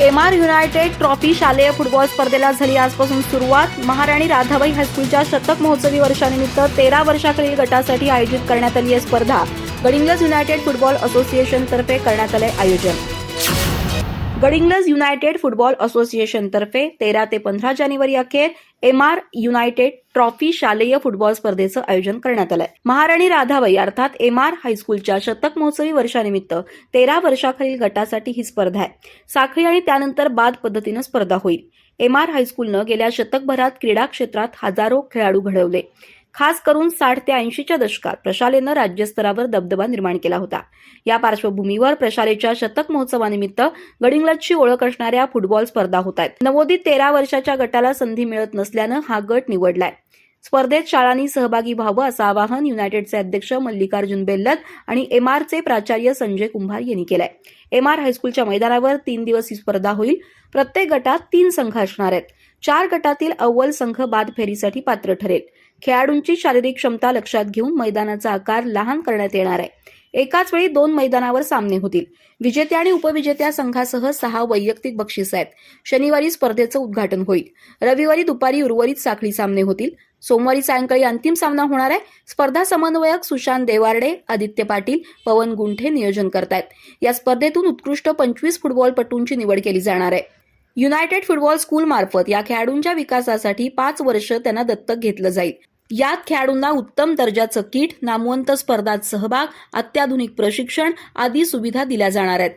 M R United trophy शालेय football स्पर्धेला झाली आजपासून सुरुवात. महाराणी राधाबाई हायस्कूलच्या शतक महोत्सवी वर्षानिमित्त तेरा वर्षाखालील गटासाठी आयोजित करण्यात आली आहे स्पर्धा. गडिंग्लज युनायटेड फुटबॉल असोसिएशनतर्फे करण्यात आले आयोजन. गडिंग्लज युनायटेड फुटबॉल असोसिएशन तर्फे तेरा ते पंधरा जानेवारी अखेर एम आर युनायटेड ट्रॉफी शालेय फुटबॉल स्पर्धेचं आयोजन करण्यात आलंय. महाराणी राधाबाई अर्थात एम आर हायस्कूलच्या शतक महोत्सवी वर्षानिमित्त तेरा वर्षाखालील गटासाठी ही स्पर्धा आहे. साखळी आणि त्यानंतर बाद पद्धतीनं स्पर्धा होईल. एम आर हायस्कूलनं गेल्या शतकभरात क्रीडा क्षेत्रात हजारो खेळाडू घडवले. खास करून साठ ते ऐंशीच्या दशकात प्रशालेनं राज्यस्तरावर दबदबा निर्माण केला होता. या पार्श्वभूमीवर प्रशालेच्या शतक महोत्सवानिमित्त गडिंग्लजची ओळख असणाऱ्या फुटबॉल स्पर्धा होत आहेत नवोदित तेरा वर्षाच्या गटाला संधी मिळत नसल्यानं हा गट निवडलाय. स्पर्धेत शाळांनी सहभागी व्हावं असं आवाहन युनायटेडचे अध्यक्ष मल्लिकार्जुन बेल्लत आणि एमआरचे प्राचार्य संजय कुंभार यांनी केलंय. एमआर हायस्कूलच्या मैदानावर तीन दिवस ही स्पर्धा होईल. प्रत्येक गटात तीन संघ असणार आहेत. चार गटातील अव्वल संघ बाद फेरीसाठी पात्र ठरेल. खेळाडूंची शारीरिक क्षमता लक्षात घेऊन मैदानाचा आकार लहान करण्यात येणार आहे. एकाच वेळी दोन मैदानावर सामने होतील. विजेत्या आणि उपविजेत्या संघासह सहा वैयक्तिक बक्षीस आहेत. शनिवारी स्पर्धेचं उद्घाटन होईल. रविवारी दुपारी उर्वरित साखळी सामने होतील. सोमवारी सायंकाळी अंतिम सामना होणार आहे. स्पर्धा समन्वयक सुशांत देवारडे आदित्य पाटील पवन गुंठे नियोजन करतायत. या स्पर्धेतून उत्कृष्ट पंचवीस फुटबॉलपटूंची निवड केली जाणार आहे. युनायटेड फुटबॉल स्कूल मार्फत या खेळाडूंच्या विकासासाठी पाच वर्ष त्यांना दत्तक घेतलं जाईल. यात खेळाडूंना उत्तम दर्जाचं किट नामवंत स्पर्धात सहभाग अत्याधुनिक प्रशिक्षण आदी सुविधा दिल्या जाणार आहेत.